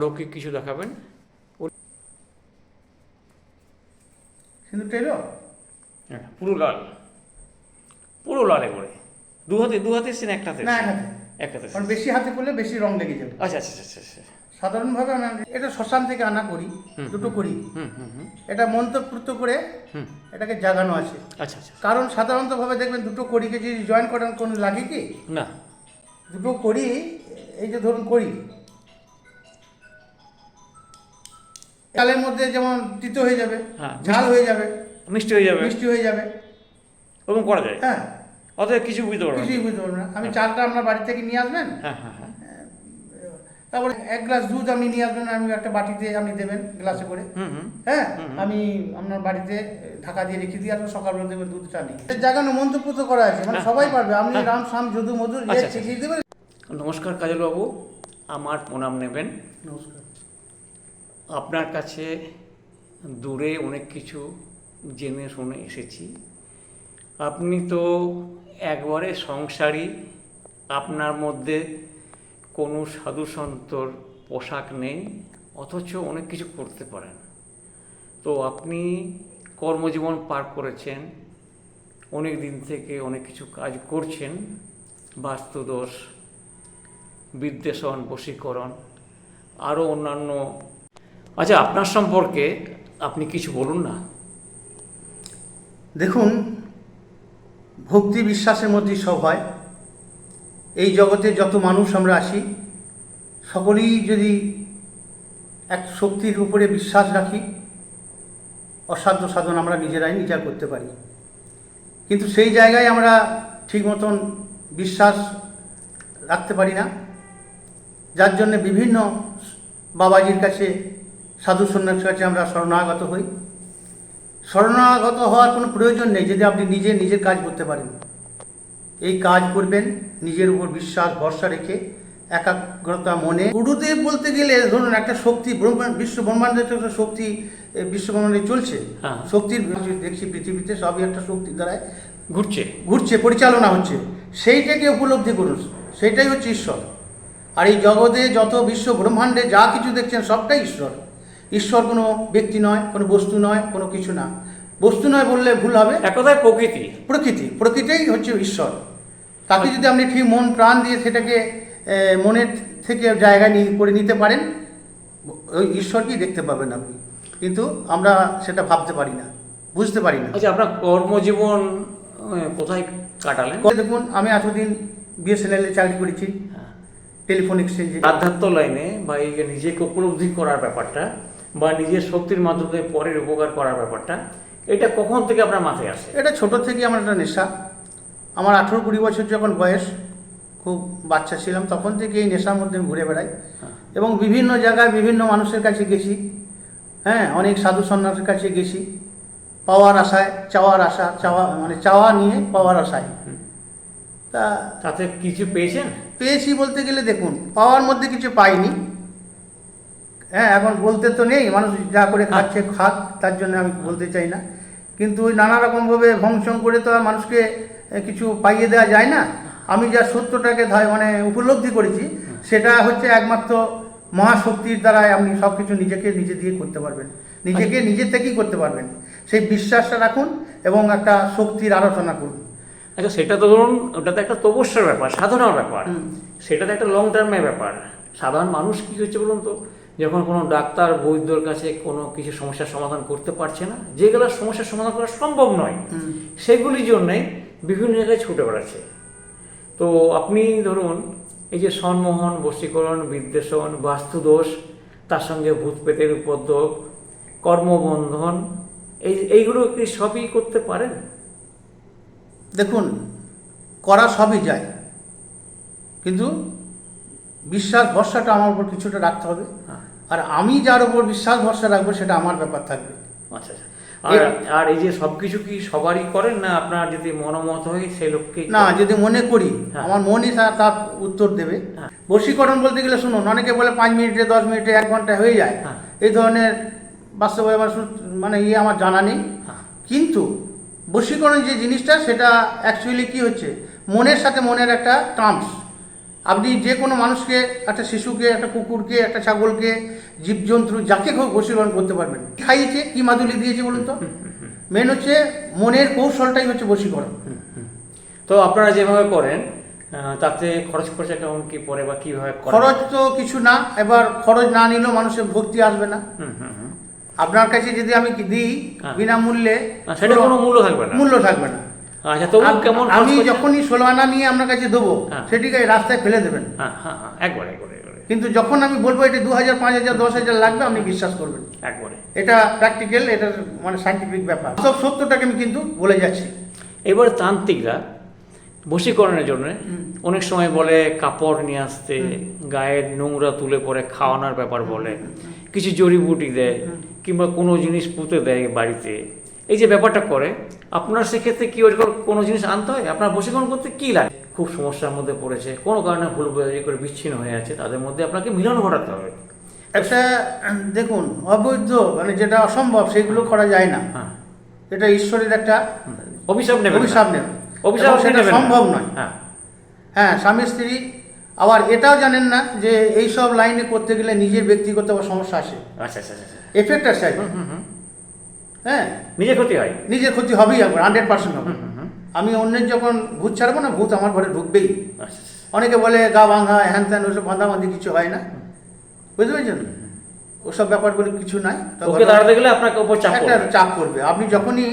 লৌকিক কিছু দেখাবেন? সিঁদুরটা এলো হ্যাঁ পুরো লাল। পুরো লাল করে। দু হাতে দু হাতে এসছেন একটাতে না এক হাতে একটাতে কারণ বেশি হাতে করলে বেশি রং লেগে যাবে। আচ্ছা আচ্ছা আচ্ছা আচ্ছা সাধারণভাবে আমি এটা শ্মশান থেকে আনা করি হুম, দুটো করি। হুম হুম হুম। এটা মন্ত্রপুর্ত করে হুম। এটাকে জাগানো আছে। আচ্ছা আচ্ছা কারণ সাধারণতভাবে দেখবেন দুটো কড়িকে যদি জয়েন করার কোনো লাগে কি? না। দুটো করি এই যে ধরুন করি চালের মধ্যে যেমন তিতো হয়ে যাবে হ্যাঁ। ঝাল হয়ে যাবে মিষ্টি হয়ে যাবে। মিষ্টি হয়ে যাবে। ওরকম করা যায়? হ্যাঁ। অতএব কিছু বুঝতে পারবেন কিছুই বুঝতে পারবেন না। আমি চালটা আপনার বাড়ি থেকে নিয়ে আসবেন? হ্যাঁ হ্যাঁ হ্যাঁ। তারপরে এক গ্লাস দুধ আপনি নিয়ে আসবেন আমি একটা বাটিতে আপনি দেবেন গ্লাসে করে। হ্যাঁ? আমি আপনার বাড়িতে ঢাকা দিয়ে রেখে দিয়ে আসব সকালবেলা দেবেন দুধটা নিয়ে। জাগানো মন্ত্রপুত করা আছে মানে হ্যাঁ, সবাই হ্যাঁ, পারবে। আপনি হ্যাঁ। রাম শাম যদু মধুর আচ্ছা, আচ্ছা। শিখিয়ে দেবেন। নমস্কার কাজলবাবু আমার প্রণাম নেবেন। নমস্কার। আপনার কাছে দূরে অনেক কিছু জেনে শুনে এসেছি। আপনি তো একবারে সংসারী, আপনার মধ্যে কোনো সাধু সন্তর পোশাক নেই, অথচ অনেক কিছু করতে পারেন। তো আপনি কর্মজীবন পার করেছেন, অনেক দিন থেকে অনেক কিছু কাজ করছেন, বাস্তুদোষ, বিদ্বেষণ, বশীকরণ, আরও অন্যান্য আচ্ছা আপনার সম্পর্কে আপনি কিছু বলুন না। দেখুন, ভক্তি বিশ্বাসের মধ্যেই সব হয়। এই জগতে যত মানুষ আমরা আসি সকলেই যদি এক শক্তির উপরে বিশ্বাস রাখি, অসাধ্য সাধন আমরা নিজেরাই নিজেরা করতে পারি। কিন্তু সেই জায়গায় আমরা ঠিক মতন বিশ্বাস রাখতে পারি না। যার জন্য বিভিন্ন বাবাজির কাছে সাধু সন্ন্যাসীর কাছে আমরা শরণাগত হই। শরণাগত হওয়ার কোনো প্রয়োজন নেই যদি আপনি নিজে নিজের কাজ করতে পারেন। এই কাজ করবেন নিজের উপর বিশ্বাস ভরসা রেখে একাগ্রতা মনে। গুরুদেব বলতে গেলে ধরুন একটা শক্তি ব্রহ্মাণ্ড বিশ্ব ব্রহ্মাণ্ডের তো একটা শক্তি বিশ্ব ব্রহ্মাণ্ডে চলছে। হ্যাঁ। শক্তির দেখছি পৃথিবীতে সবই একটা শক্তির দ্বারায় ঘুরছে। ঘুরছে পরিচালনা হচ্ছে। সেইটাকে উপলব্ধি করুন। সেইটাই হচ্ছে ঈশ্বর। আর এই জগতে যত বিশ্ব ব্রহ্মাণ্ডে যা কিছু দেখছেন সবটাই ঈশ্বর। ঈশ্বর কোনো ব্যক্তি নয় কোনো বস্তু নয় কোনো কিছু না। বস্তু নয় বললে ভুল হবে? এক কথায় প্রকৃতি। প্রকৃতি। প্রকৃতিই হচ্ছে ঈশ্বর। তাকে যদি আপনি ঠিক মন প্রাণ দিয়ে সেটাকে মনের থেকে জায়গায় নিয়ে করে নিতে পারেন ওই ঈশ্বরকেই দেখতে পাবেন আপনি। কিন্তু আমরা সেটা ভাবতে পারি না বুঝতে পারি না। আচ্ছা আপনার কর্মজীবন কোথায় কাটালেন? দেখুন আমি এতদিন বিএসএনএল এ চাকরি করেছি হ্যাঁ। টেলিফোন এক্সচেঞ্জে। আধ্যাত্ম লাইনে বা এই নিজেকে উপলব্ধি করার ব্যাপারটা বা নিজের শক্তির মাধ্যমে পরের উপকার করার ব্যাপারটা এটা কখন থেকে আপনার মাথায় আসে? এটা ছোট থেকে আমার একটা নেশা। আমার আঠেরো কুড়ি বছর যখন বয়স খুব বাচ্চা ছিলাম তখন থেকে এই নেশার মধ্যে আমি ঘুরে বেড়াই। এবং বিভিন্ন জায়গায় বিভিন্ন মানুষের কাছে গেছি। হ্যাঁ অনেক সাধু সন্ন্যাসের কাছে গেছি। পাওয়ার আশায় চাওয়ার আশা চাওয়া মানে চাওয়া নিয়ে পাওয়ার আশায়। তা তাতে কিছু পেয়েছেন? পেয়েছি বলতে গেলে দেখুন পাওয়ার মধ্যে কিছু পাইনি। হ্যাঁ এখন বলতে তো নেই মানুষ যা করে খাচ্ছে খাক তার জন্য আমি বলতে চাই না। কিন্তু ওই নানা রকমভাবে ভংসং করে তো আর মানুষকে কিছু পাইয়ে দেওয়া যায় না। আমি যা সত্যটাকে মানে উপলব্ধি করেছি সেটা হচ্ছে একমাত্র মহাশক্তির দ্বারাই আপনি সব কিছু নিজেকে নিজে দিয়ে করতে পারবেন। নিজেকে নিজে থেকেই করতে পারবেন। সেই বিশ্বাসটা রাখুন এবং একটা শক্তির আলোচনা করুন। আচ্ছা সেটা তো ধরুন ওটা তো একটা তপস্যার ব্যাপার সাধনার ব্যাপার। সেটা তো একটা লং টার্মের ব্যাপার। সাধারণ মানুষ কি হচ্ছে বলুন তো? যখন কোনো ডাক্তার বৈদ্যর কাছে কোনো কিছু সমস্যার সমাধান করতে পারছে না যেগুলো সমস্যার সমাধান করা সম্ভব নয়। সেগুলির জন্যে বিভিন্ন জায়গায় ছুটে বেড়াচ্ছে। তো আপনি ধরুন এই যে সন্মোহন বশীকরণ বিদ্বেষণ বাস্তুদোষ তার সঙ্গে ভূত পেতের উপদ্রব কর্মবন্ধন এই এইগুলো কি সবই করতে পারেন? দেখুন করা সবই যায়। কিন্তু বিশ্বাস ভরসাটা আমার উপর কিছুটা রাখতে হবে। হ্যাঁ। আর আমি যার উপর বিশ্বাস ভরসা রাখব সেটা আমার ব্যাপার থাকবে। আচ্ছা আচ্ছা। আর আর এই যে সবকিছু কি সবারই করেন না আপনার যদি মনোমত হয় সেই লোককে না যদি মনে করি হ্যাঁ। আমার মনই তার উত্তর দেবে। হ্যাঁ। বশীকরণ বলতে গেলে শুনুন অনেকে বলে পাঁচ মিনিটে দশ মিনিটে এক ঘণ্টা হয়ে যায়। হ্যাঁ। এই ধরনের বাস্তবে মানে ইয়ে আমার জানা নেই। কিন্তু বশীকরণ যে জিনিসটা সেটা অ্যাকচুয়ালি কি হচ্ছে? মনের সাথে মনের একটা টার্মস আপনি যে কোনো মানুষকে একটা শিশুকে একটা কুকুরকে একটা ছাগলকে জীবজন্তু যাকে বশীকরণ করতে পারবেন। খাইয়েছে কি মাদুলি দিয়েছে বলুন তো? মেন হচ্ছে মনের কৌশলটাই হচ্ছে বশীকরণ। তো আপনারা যেভাবে করেন তাতে খরচ খরচা কেমন কি পড়ে বা কীভাবে খরচ তো কিছু না এবার খরচ না নিলেও মানুষের ভক্তি আসবে না। আপনার কাছে যদি আমি দিই হ্যাঁ। বিনামূল্যে সেটা কোনো মূল্য থাকবে না। মূল্য থাকবে না। আচ্ছা তবু কেমন আমি যখনই ষোলো আনা নিয়ে আপনার কাছে দেবো হ্যাঁ। সেটিকে রাস্তায় ফেলে দেবেন। হ্যাঁ হ্যাঁ হ্যাঁ একবারে একবারে কিন্তু যখন আমি বলব এটা দু হাজার পাঁচ হাজার দশ হাজার লাগবে আপনি বিশ্বাস করবেন। একবারে। এটা প্র্যাকটিক্যাল এটা মানে সাইন্টিফিক ব্যাপার। সব সত্যটাকে আমি কিন্তু বলে যাচ্ছি। এবার তান্ত্রিকরা বশীকরণের জন্য অনেক সময় বলে কাপড় নিয়ে আসতে গায়ের নোংরা তুলে পরে খাওয়ানোর ব্যাপার বলে কিছু জড়িবুটি দেয় কিংবা কোনো জিনিস পুঁতে দেয় বাড়িতে এই যে ব্যাপারটা করে আপনার সেক্ষেত্রে কি ওই কোনো জিনিস আনতে হয়? আপনার বশীকরণ করতে কি লাগে? খুব সমস্যার মধ্যে পড়েছে। কোনো কারণে ভুল বোঝাবুঝি করে বিচ্ছিন্ন হয়ে আছে। তাদের মধ্যে আপনাকে মিলন ঘটাতে হবে। একটা দেখুন অবৈধ মানে যেটা অসম্ভব সেগুলো করা যায় না। হ্যাঁ। এটা ঈশ্বরের একটা অভিশাপ নেবেন না। অভিশাপ নেবে। অভিশাপ সেটা সম্ভব নয়। হ্যাঁ। হ্যাঁ স্বামী স্ত্রী আবার এটাও জানেন না যে এই সব লাইনে করতে গেলে নিজের ব্যক্তিগত সমস্যা আসে। আচ্ছা আচ্ছা আচ্ছা এফেক্ট আসে। হুম হুম। হ্যাঁ। নিজে ক্ষতি হয়। নিজের ক্ষতি হবেই একবার হান্ড্রেড পার্সেন্ট হবে। আমি অন্যের যখন ভূত ছাড়বো না ভূত আমার ঘরে ঢুকবেই। আচ্ছা আচ্ছা। অনেকে বলে গা ভাঙা হ্যান ত্যান ওসব বাঁধাবাঁধি কিছু হয় না। বুঝতে পেরেছেন? ওসব ব্যাপারগুলো কিছু নাই। তবে ওকে দাঁড়াতে গেলে আপনাকে উপর চাপ একটা চাপ করবে আপনি যখনই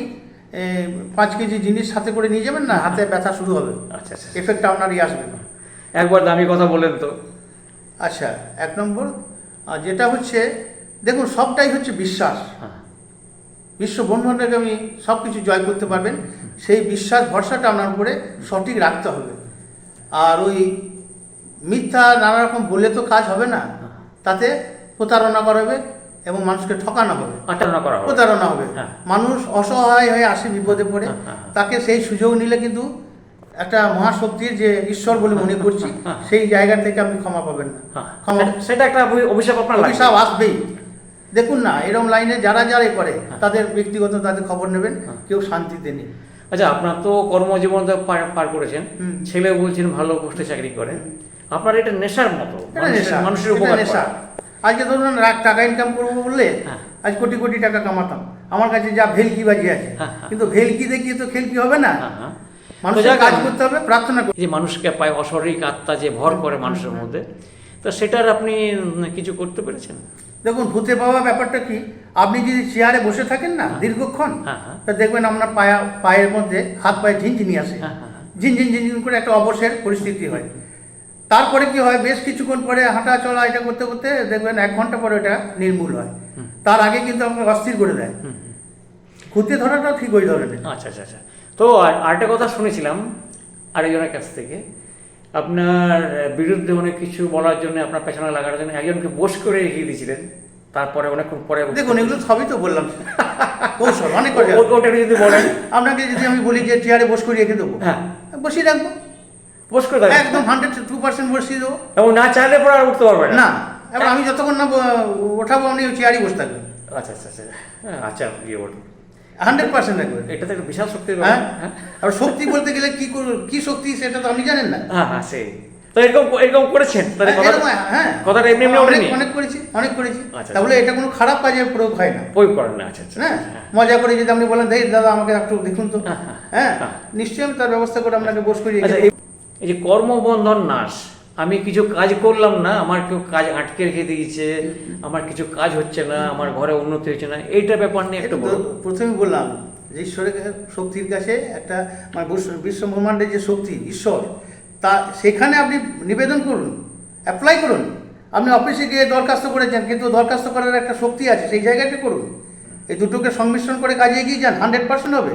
পাঁচ কেজি জিনিস সাথে করে নিয়ে যাবেন না হাতে ব্যথা শুরু হবে। আচ্ছা আচ্ছা এফেক্ট আপনারই আসবে। একবার দামি কথা বলেন তো। আচ্ছা এক নম্বর আর যেটা হচ্ছে দেখুন সবটাই হচ্ছে বিশ্বাস। হ্যাঁ। বিশ্ব ব্রহ্মাণ্ডকে আমি সব কিছু জয় করতে পারবেন। সেই বিশ্বাস ভরসাটা আপনার উপরে সঠিক রাখতে হবে। আর ওই মিথ্যা নানা রকম বলে তো কাজ হবে না। তাতে প্রতারণা করা হবে এবং মানুষকে ঠকানো হবে। করা প্রতারণা হবে। হ্যাঁ। মানুষ অসহায় হয়ে আসে বিপদে পড়ে। হ্যাঁ, হ্যাঁ। তাকে সেই সুযোগ নিলে কিন্তু একটা মহাশক্তির যে ঈশ্বর বলে মনে করছি। সেই জায়গা থেকে আপনি ক্ষমা পাবেন। না ক্ষমা সেটা- একটা অভিশাপ আপনার। অভিশাপ আসবেই। দেখুন না এরকম লাইনে যারা যারাই করে তাদের ব্যক্তিগত তাদের খবর নেবেন হ্যাঁ। কেউ শান্তিতে নেই। আচ্ছা আপনার তো কর্মজীবন তো পার করেছেন। ছেলে বলছেন ভালো পোস্টে চাকরি করে। আপনার এটা নেশার মতো মানুষের- উপকার নেশা। আজকে ধরুন লাখ টাকা ইনকাম করব বললে হ্যাঁ। আজ কোটি কোটি টাকা কামাতাম। আমার কাছে যা ভেলকি বাজি আছে। হ্যাঁ, হ্যাঁ। কিন্তু ভেলকি দেখিয়ে তো খেলকি হবে না। হ্যাঁ, হ্যাঁ। মানুষের কাজ করতে হবে প্রার্থনা করতে যে মানুষকে পায় অশরীরিক আত্মা যে ভর করে মানুষের মধ্যে তো সেটার আপনি কিছু করতে পেরেছেন? দেখুন ভূতে পাওয়া ব্যাপারটা কি? আপনি যদি চেয়ারে বসে থাকেন না দীর্ঘক্ষণ হ্যাঁ, হ্যাঁ। তা দেখবেন আপনার পায়া পায়ের মধ্যে হাত পায়ে ঝিনঝিনি আসে। হ্যাঁ, হ্যাঁ, হ্যাঁ। ঝিনঝিন ঝিনঝিন করে একটা অবসের পরিস্থিতি হয়। তারপরে কি হয়? বেশ কিছুক্ষণ পরে হাঁটা চলা এটা করতে করতে দেখবেন এক ঘণ্টা পরে এটা নির্মূল হয়। তার আগে কিন্তু আমাকে অস্থির করে দেয়। ঘুরতে ধরাটাও ঠিক ওই ধরনের। আচ্ছা আচ্ছা আচ্ছা। তো আর- আরেকটা কথা শুনেছিলাম আরেকজনের কাছ থেকে। আপনার বিরুদ্ধে অনেক কিছু বলার জন্য আপনার পেছনে লাগার জন্য একজনকে বোস করে রেখে দিয়েছিলেন। তারপরে অনেকক্ষণ পরে দেখুন এগুলো সবই তো বললাম। কৌশল অনেক ওটা যদি বলেন। আপনাকে যদি আমি বলি যে চেয়ারে বস করে রেখে দেবো হ্যাঁ। বসিয়ে রাখব। বোস করে দেবেন। একদম হান্ড্রেড টু পার্সেন্ট বসিয়ে দেবো। এবং না চাইলে পরে আর উঠতে পারবে না। না এবার আমি যতক্ষণ না ওঠাবো আপনি ওই চেয়ারই বসে থাকবেন আচ্ছা আচ্ছা আচ্ছা। হ্যাঁ, আচ্ছা ইয়ে বলুন। হান্ড্রেড পার্সেন্ট এটা তো একটা বিশাল শক্তির হ্যাঁ? হ্যাঁ? আর শক্তি বলতে গেলে কি কি শক্তি সেটা তো আপনি জানেন না। হ্যাঁ হ্যাঁ সেই। তো এরকম এরকম করেছেন? তাহলে হ্যাঁ, কথাটা- হ্যাঁ। এমনি এমনি অনেক অনেক করেছি অনেক করেছি। আচ্ছা, তাহলে এটা কোনো খারাপ কাজে প্রয়োগ হয় না। প্রয়োগ করেন না আচ্ছা আচ্ছা। হ্যাঁ। মজা করে যদি আপনি বলেন দেখ দাদা আমাকে একটু দেখুন তো। হ্যাঁ। নিশ্চয়ই আমি তার ব্যবস্থা করে আপনাকে বস করিয়ে আচ্ছা এই- এই যে কর্মবন্ধন নাশ আমি কিছু কাজ করলাম না আমার কেউ কাজ আটকে রেখে দিয়েছে আমার কিছু কাজ হচ্ছে না আমার ঘরে উন্নতি হচ্ছে না এইটা ব্যাপার নিয়ে একটু প্রথমে বললাম যে ঈশ্বরের শক্তির কাছে একটা মানে বিশ্ব- ব্রহ্মাণ্ডের যে শক্তি ঈশ্বর তা সেখানে আপনি নিবেদন করুন অ্যাপ্লাই করুন। আপনি অফিসে গিয়ে দরখাস্ত করেছেন কিন্তু দরখাস্ত করার একটা শক্তি আছে সেই জায়গাটা করুন। এই দুটোকে সংমিশ্রণ করে কাজে এগিয়ে যান হান্ড্রেড পার্সেন্ট হবে।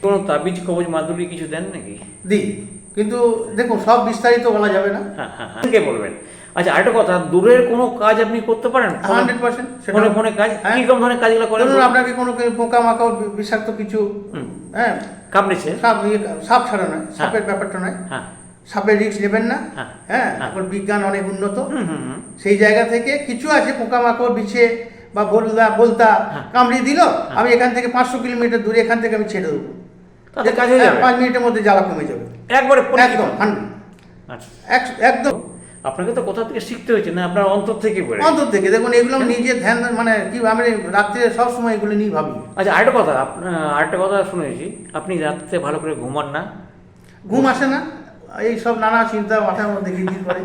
কোনো তাবিজ কবজ মাদুলি কিছু দেন নাকি? দিই। কিন্তু দেখুন সব বিস্তারিত বলা যাবে না। হ্যাঁ হ্যাঁ হ্যাঁ। কে বলবেন? আচ্ছা আরেকটা কথা দূরের কোনো কাজ আপনি করতে পারেন? হান্ড্রেড পার্সেন্ট ফোনে ফোনে কাজ? কি রকম ধরনের কাজগুলো করেন? ধরুন আপনাকে কোনো পোকা মাকাও বিষাক্ত কিছু হ্যাঁ। কামড়েছে সাপ ইয়ে- সাপ ছাড়া নয় সাপের ব্যাপারটা নয়। হ্যাঁ। সাপের রিস্ক নেবেন না। হ্যাঁ। এখন বিজ্ঞান অনেক উন্নত। সেই জায়গা থেকে কিছু আছে পোকামাকড় বিছে বা বলদা বলতা। কামড়িয়ে দিল আমি এখান থেকে পাঁচশো কিলোমিটার দূরে এখান থেকে আমি ছেড়ে দেবো। পাঁচ মিনিটের মধ্যে জ্বালা কমে যাবে। একবারে। একদম আচ্ছা। এক- একদম। আপনাকে তো কোথা থেকে শিখতে হয়েছে না আপনার অন্তর থেকে পড়ে? অন্তর থেকে দেখুন এগুলো নিজে ধ্যান মানে কি আমি রাত্রে সবসময় এগুলো নিয়ে ভাবি। আচ্ছা আরেকটা কথা আরেকটা কথা শুনেছি আপনি রাত্রে ভালো করে ঘুমান না? ঘুম আসে না এই সব নানা চিন্তা মাথার মধ্যে গিয়ে করে।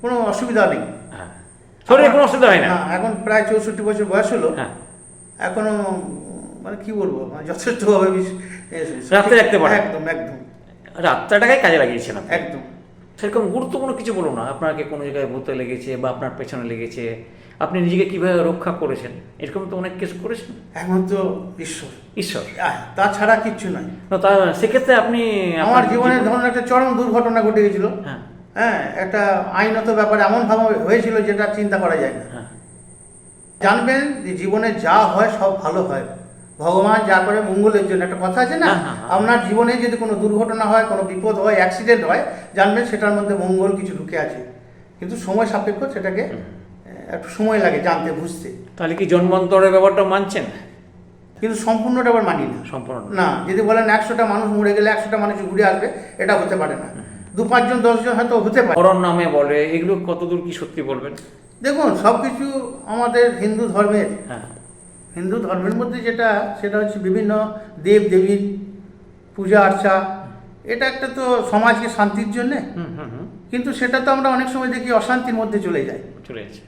কোনো অসুবিধা নেই। হ্যাঁ। শরীরে কোনো অসুবিধা হয় না? না, এখন প্রায় চৌষট্টি বছর বয়স হলো। হ্যাঁ। এখনও মানে কি বলব মানে যথেষ্টভাবে রাত্রে রাখতে পারেন? একদম একদম। রাত্রাটাকে কাজে লাগিয়েছেন আপনি একদম। সেরকম গুরুত্বপূর্ণ কিছু বলুন না আপনাকে কোনো জায়গায় ভূতে লেগেছে বা আপনার পেছনে লেগেছে আপনি নিজেকে কীভাবে রক্ষা করেছেন? এরকম তো অনেক কিছু করেছেন। এখন তো ঈশ্বর। ঈশ্বর। তাছাড়া কিচ্ছু নয় না, তা সেক্ষেত্রে আপনি আমার জীবনে ধরুন একটা চরম দুর্ঘটনা ঘটে গেছিল। হ্যাঁ। হ্যাঁ একটা আইনত ব্যাপার এমনভাবে হয়েছিল যেটা চিন্তা করা যায় না। হ্যাঁ। জানবেন যে জীবনে যা হয় সব ভালো হয়। ভগবান যা করে মঙ্গলের জন্য। একটা কথা আছে না? হ্যাঁ, হ্যাঁ, হ্যাঁ। আপনার জীবনে যদি কোনো দুর্ঘটনা হয় কোনো বিপদ হয় অ্যাক্সিডেন্ট হয় জানবেন সেটার মধ্যে মঙ্গল কিছু ঢুকে আছে। কিন্তু সময় সাপেক্ষ সেটাকে একটু সময় লাগে জানতে বুঝতে। তাহলে কি জন্মান্তরের ব্যাপারটা মানছেন? কিন্তু সম্পূর্ণটা আবার মানি না। সম্পূর্ণ না। যদি বলেন একশোটা মানুষ মরে গেলে একশোটা মানুষ ঘুরে আসবে এটা হতে পারে না। দু পাঁচজন দশজন হয়তো হতে পারে। মরণ নামে বলে এগুলো কতদূর কি সত্যি বলবেন? দেখুন সব কিছু আমাদের হিন্দু ধর্মের। হ্যাঁ। হিন্দু ধর্মের মধ্যে যেটা সেটা হচ্ছে বিভিন্ন দেব দেবীর পূজা আর্চা। এটা একটা তো সমাজকে শান্তির জন্যে। হুম হুম হুম। কিন্তু সেটা তো আমরা অনেক সময় দেখি অশান্তির মধ্যে চলে যায়। চলে যাচ্ছে।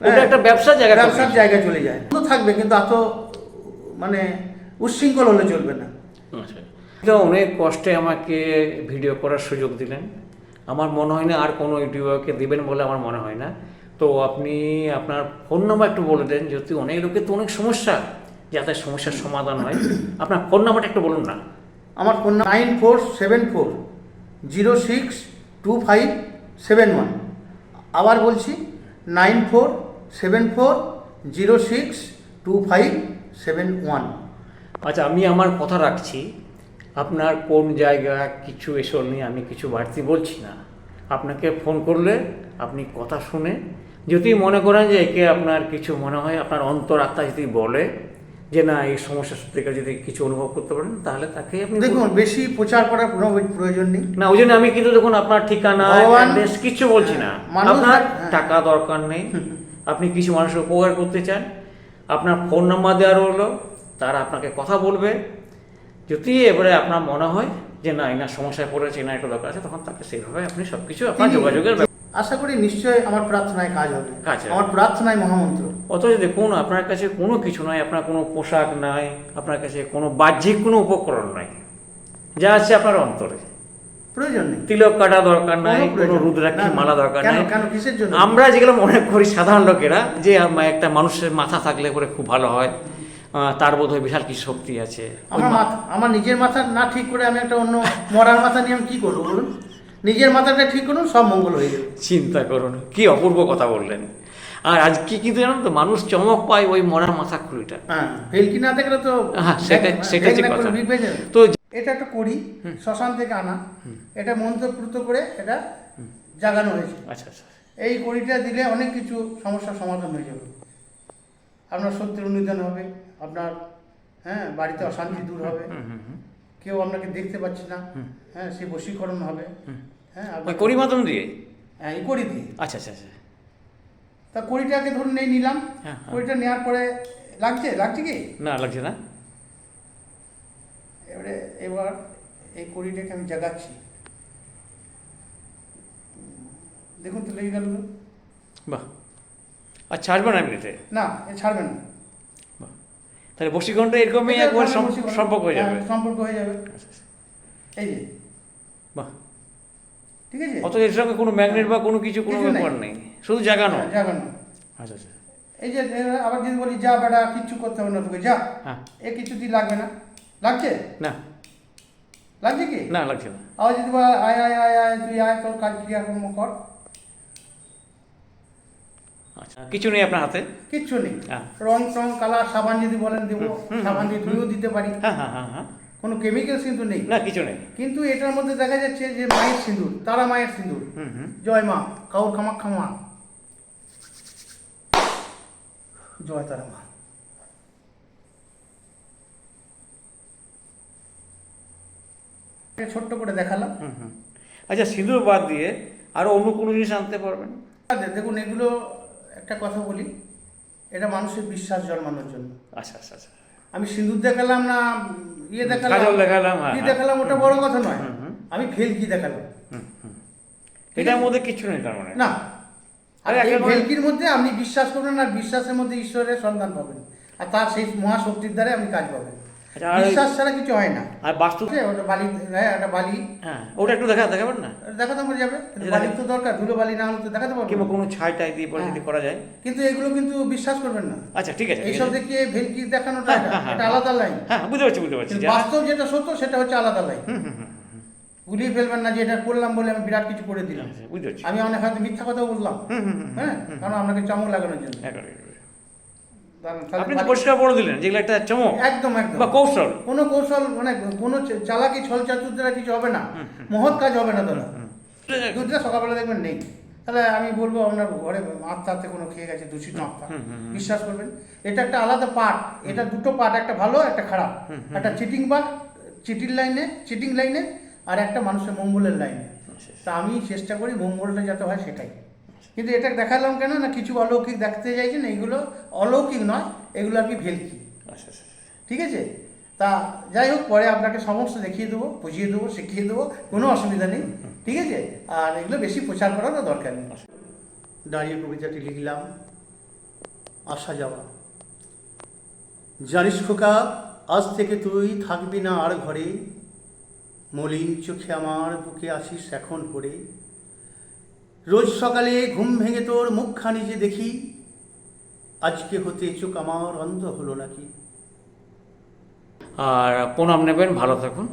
ওটা একটা ব্যবসার জায়গা ব্যবসার জায়গায় চলে যায়। তো থাকবে কিন্তু এত মানে উচ্ছৃঙ্খল হলে চলবে না। আচ্ছা। অনেক কষ্টে আমাকে ভিডিও করার সুযোগ দিলেন। আমার মনে হয় না আর কোনো ইউটিউবারকে দিবেন বলে আমার মনে হয় না। তো আপনি আপনার ফোন নাম্বার একটু বলে দেন যেহেতু অনেক লোকের তো অনেক সমস্যা যাতে সমস্যার সমাধান হয়। আপনার ফোন নাম্বারটা একটু বলুন না। আমার phone nine four seven four zero six two five seven one আবার বলছি nine four seven four zero six two five seven one আচ্ছা আমি আমার কথা রাখছি। আপনার কোন জায়গা কিছু এসব নিয়ে আমি কিছু বাড়তি বলছি না। আপনাকে ফোন করলে আপনি কথা শুনে যদি মনে করেন যে একে আপনার কিছু মনে হয় আপনার অন্তর আত্মা যদি বলে যে না এই সমস্যা থেকে যদি কিছু অনুভব করতে পারেন তাহলে তাকে আপনি দেখুন বেশি প্রচার করার কোনো প্রয়োজন নেই। না ওই জন্য আমি কিন্তু দেখুন আপনার ঠিকানা অ্যাড্রেস কিছু বলছি না। আপনার হ্যাঁ। টাকা দরকার নেই। আপনি কিছু মানুষের উপকার করতে চান আপনার ফোন নাম্বার দেওয়া রইল তারা আপনাকে কথা বলবে। যদি এবারে আপনার মনে হয় যে না এনার সমস্যায় পড়েছে এনার একটা দরকার আছে তখন তাকে সেইভাবে আপনি সব কিছু আপনার যোগাযোগের আশা করি নিশ্চয়ই আমার প্রার্থনায় কাজ হবে। কাজ আমার প্রার্থনায় মহামন্ত্র। অথচ দেখুন আপনার কাছে কোনো কিছু নাই আপনার কোনো পোশাক নাই আপনার কাছে কোনো বাহ্যিক কোনো উপকরণ নাই। যা আছে আপনার অন্তরে। প্রয়োজন নেই। তিলক কাটা দরকার নাই কোনো রুদ্রাক্ষী। মালা দরকার নাই। কেন কিসের জন্য? আমরা যেগুলো মনে করি সাধারণ লোকেরা যে একটা মানুষের মাথা থাকলে পরে খুব ভালো হয়। তার বোধ হয় বিশাল কিছু শক্তি আছে। আমার মাথা আমার নিজের মাথা না ঠিক করে আমি একটা অন্য মরার মাথা নিয়ে আমি কি করব বলুন? নিজের মাথাটা ঠিক করুন সব মঙ্গল হয়ে যাবে। চিন্তা করুন কি অপূর্ব কথা বললেন। আর আজকে কিন্তু জানেন তো মানুষ চমক পায় ওই মরার মাথা হ্যাঁ ভেলকি না দেখলে তো হ্যাঁ, কথা। বেজে যাবে। তো এটা একটা করি শ্মশান থেকে আনা। এটা মন্ত্রপ্রুত করে এটা জাগানো হয়েছে। আচ্ছা আচ্ছা এই কড়িটা দিলে অনেক কিছু সমস্যার সমাধান হয়ে যাবে। আপনার সত্যের নিধন হবে। আপনার হ্যাঁ বাড়িতে অশান্তি দূর হবে। কেউ আপনাকে দেখতে পাচ্ছে না। হ্যাঁ সে বশীকরণ হবে। হ্যাঁ আপনার- করি মাধ্যম দিয়ে? হ্যাঁ এই কড়ি দিয়ে। আচ্ছা আচ্ছা আচ্ছা। তা কড়িটাকে ধরুন এই নিলাম। হ্যাঁ, হ্যাঁ। কড়িটা নেওয়ার পরে লাগছে? লাগছে কি? না লাগছে না। এবারে এবার এই কড়িটাকে আমি জাগাচ্ছি। দেখুন তো লেগে গেল বাহ। আর ছাড়বে না এমনিতে? না এ ছাড়বে না। তাহলে বসিকণটা এরকমই একবার। সম্পর্ক হয়ে যাবে। হ্যাঁ, সম্পর্ক হয়ে যাবে। আচ্ছা, আচ্ছা। এই যে। বাহ। ঠিক আছে? অত এর সঙ্গে কোনো ম্যাগনেট বা কোনো কিছু কোনো ব্যাপার নেই। শুধু জাগানো। হ্যাঁ, জাগানো। আচ্ছা আচ্ছা। এই যে আবার যদি বলি যা বেটা কিচ্ছু করতে হবে না তোকে যা। হ্যাঁ। এ কিছু দিয়ে লাগবে না। লাগছে? না। লাগছে কি? না লাগছে না। আবার যদি বলে আয় আয় আয় আয় তুই আয় তোর কাজ ক্রিয়াকর্ম কর? আচ্ছা কিছু নেই আপনার হাতে? কিচ্ছু নেই। হ্যাঁ। রং টং কালার সাবান যদি বলেন দেবো সাবান দিয়ে ধুয়েও দিতে পারি। হ্যাঁ হ্যাঁ কোনো কেমিক্যালস কিন্তু নেই। না কিছু নেই। কিন্তু এটার মধ্যে দেখা যাচ্ছে যে মায়ের সিঁদুর তারা মায়ের সিঁদুর। জয় মা কাউর কামাক্ষা মা। জয় তারা মা। ছোট্ট করে দেখালাম। আচ্ছা সিঁদুর বাদ দিয়ে আরও অন্য কোনো জিনিস আনতে পারবেন? দেখুন এগুলো একটা কথা বলি এটা মানুষের বিশ্বাস জন্মানোর জন্য। আচ্ছা আচ্ছা আচ্ছা। আমি সিঁদুর দেখালাম না ইয়ে দেখালাম? দেখালাম, হ্যাঁ, কি হ্যাঁ। দেখালাম ওটা বড় কথা নয়। আমি ফেল কি দেখালাম? এটার মধ্যে কিছু নেই তার মানে? না। ভেলকির মধ্যে আপনি বিশ্বাস করবেন আর বিশ্বাসের মধ্যে ঈশ্বরের সন্ধান পাবেন। আর তার সেই মহাশক্তির দ্বারা আপনি কাজ পাবেন। বিশ্বাস ছাড়া কিছু হয় না। আর বাস্তু ওটা বালি একটা বালি। ওটা একটু দেখা দেখাবেন না? দেখাতে পারা যাবে কিন্তু তো দরকার ধুলো বালি না হলে তো দেখাতে পারব কিংবা কোনো ছাই টাই দিয়ে পরে যদি। করা যায়। কিন্তু এগুলো কিন্তু বিশ্বাস করবেন না। আচ্ছা ঠিক আছে এইসব দেখিয়ে ভেলকি দেখানোটা এটা-। এটা আলাদা লাইন বুঝতে পারছি বুঝতে পারছি বাস্তব যেটা সত্য সেটা হচ্ছে আলাদা লাইন গুলিয়ে ফেলবেন না যে এটা করলাম বলে আমি বিরাট কিছু করে দিলাম। আচ্ছা, আমি অনেক হয়তো মিথ্যা কথা বললাম। হ্যাঁ কারণ আপনাকে চমক লাগানোর জন্য একেবারে, একেবারে। তাহলে- তাহলে আপনি তো পরিষ্কার বলে দিলেন যেগুলো একটা চমক একদম একদম। বা কৌশল। কোনো কৌশল মানে কোনো চালাকি ছল চাতুর দ্বারা কিছু হবে না। মহৎ কাজ হবে না দাদা দুধটা সকালবেলা দেখবেন নেই। তাহলে আমি বলব আপনার ঘরে আত্মা আত্মা কোনো খেয়ে গেছে দূষিত আত্মা। বিশ্বাস করবেন এটা একটা আলাদা পার্ট এটা দুটো পার্ট একটা ভালো একটা খারাপ। একটা চিটিং পার্ট চিটিং লাইনে চিটিং লাইনে আর একটা মানুষের মঙ্গলের লাইনে। তা আমি চেষ্টা করি মঙ্গলটা যাতে হয় সেটাই। কিন্তু এটা দেখালাম কেন? না কিছু অলৌকিক দেখতে চাইছেন এইগুলো অলৌকিক নয় এগুলো আর কি ভেলকি। আচ্ছা আচ্ছা ঠিক আছে? তা যাই হোক পরে আপনাকে সমস্ত দেখিয়ে দেবো বুঝিয়ে দেবো শিখিয়ে দেবো কোনো অসুবিধা নেই। ঠিক আছে? আর এগুলো বেশি প্রচার করারও দরকার নেই। দাঁড়িয়ে কবিতাটি লিখলাম আসা যাওয়া। জানিস খোকা আজ থেকে তুই থাকবি না আর ঘরে মলিন চোখে আমার বুকে আসিস এখন পড়ে। রোজ সকালে ঘুম ভেঙে তোর মুখখানি যে দেখি, আজকে হতে চোখ আমার অন্ধ হলো নাকি? আর প্রণাম নেবেন, ভালো থাকুন।